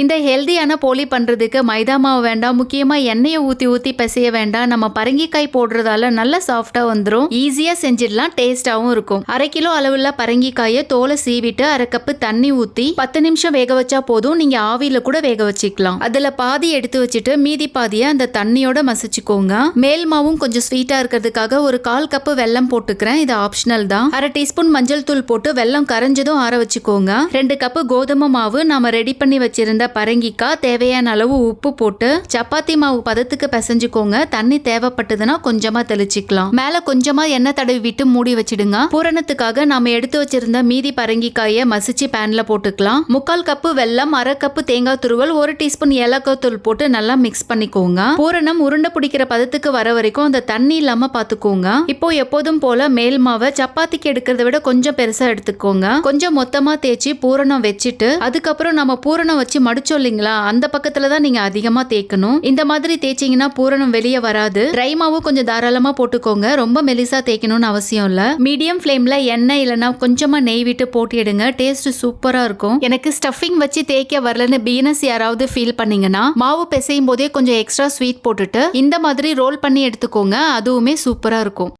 இந்த ஹெல்தியான போலி பண்ணுறதுக்கு மைதா மாவு வேண்டாம் முக்கியமாக எண்ணெயை ஊற்றி ஊற்றி பிசைய வேண்டாம். நம்ம பரங்கிக்காய் போடுறதால நல்ல சாஃப்டாக வந்துடும் ஈஸியாக செஞ்சிடலாம் டேஸ்ட்டாகவும் இருக்கும். அரை கிலோ அளவுல பரங்கிக்காயை தோலை சீவிட்டு அரை கப்பு தண்ணி ஊற்றி பத்து நிமிஷம் வேக வச்சா போதும். நீங்கள் ஆவியில் கூட வேக வச்சுக்கலாம். அதில் பாதி எடுத்து வச்சுட்டு மீதி பாதியை அந்த தண்ணியோட மசிச்சுக்கோங்க. மேல் மாவும் கொஞ்சம் ஸ்வீட்டாக இருக்கிறதுக்காக ஒரு கால் கப்பு வெல்லம் போட்டுக்கிறேன். இது ஆப்ஷனல் தான். அரை டீஸ்பூன் மஞ்சள் தூள் போட்டு வெல்லம் கரைஞ்சதும் ஆற வச்சுக்கோங்க. ரெண்டு கப்பு கோதுமை மாவு நாம ரெடி பண்ணி வச்சிருந்த பரங்கிக்காய் தேவையான அளவு உப்பு போட்டு சப்பாத்தி மாவு பதத்துக்கு பிசைஞ்சுக்கோங்க. தண்ணி தேவைப்பட்டதுன்னா கொஞ்சமா தெளிச்சுக்கலாம். மேல கொஞ்சமா எண்ணெய் தடவி விட்டு மூடி வச்சிடுங்க. பூரணத்துக்காக நாம எடுத்து வச்சிருந்த மீதி பரங்கிக்காயை மசிச்சு பேன்ல போட்டுக்கலாம். முக்கால் கப்பு வெல்லம் அரை கப்பு தேங்காய் துருவல் ஒரு டீஸ்பூன் ஏலக்காய் தூள் போட்டு நல்லா மிக்ஸ் பண்ணிக்கோங்க. பூரணம் உருண்டை பிடிக்கிற பதத்துக்கு வர வரைக்கும் அந்த தண்ணி இல்லாம பாத்துக்கோங்க. இப்போ எப்போதும் போல மேல் மாவை சப்பாத்திக்கு எடுக்கிறத விட கொஞ்சம் பெருசா எடுத்துக்கோங்க. கொஞ்சம் மொத்தமா தேய்ச்சி பூரணம் வச்சுட்டு அதுக்கப்புறம் நம்ம பூரணம் வச்சு மடிச்சோம் இல்லைங்களா? அந்த பக்கத்துல தான் நீங்க அதிகமா தேய்க்கணும். இந்த மாதிரி தேய்ச்சிங்கன்னா பூரணம் வெளியே வராது. ட்ரை மாவு கொஞ்சம் தாராளமா போட்டுக்கோங்க. ரொம்ப மெலிசா தேய்க்கணும்னு அவசியம் இல்ல. மீடியம் ஃப்ளேம்ல எண்ணெய் இல்லைன்னா கொஞ்சமா நெய் விட்டு போட்டிடுங்க. டேஸ்ட் சூப்பரா இருக்கும். எனக்கு ஸ்டஃபிங் வச்சு தேய்க்க வரலன்னு பீனஸ் யாராவது ஃபீல் பண்ணீங்கன்னா மாவு பிசையும் போதே கொஞ்சம் எக்ஸ்ட்ரா ஸ்வீட் போட்டுட்டு இந்த மாதிரி ரோல் பண்ணி எடுத்துக்கோங்க. அதுவுமே சூப்பரா இருக்கும்.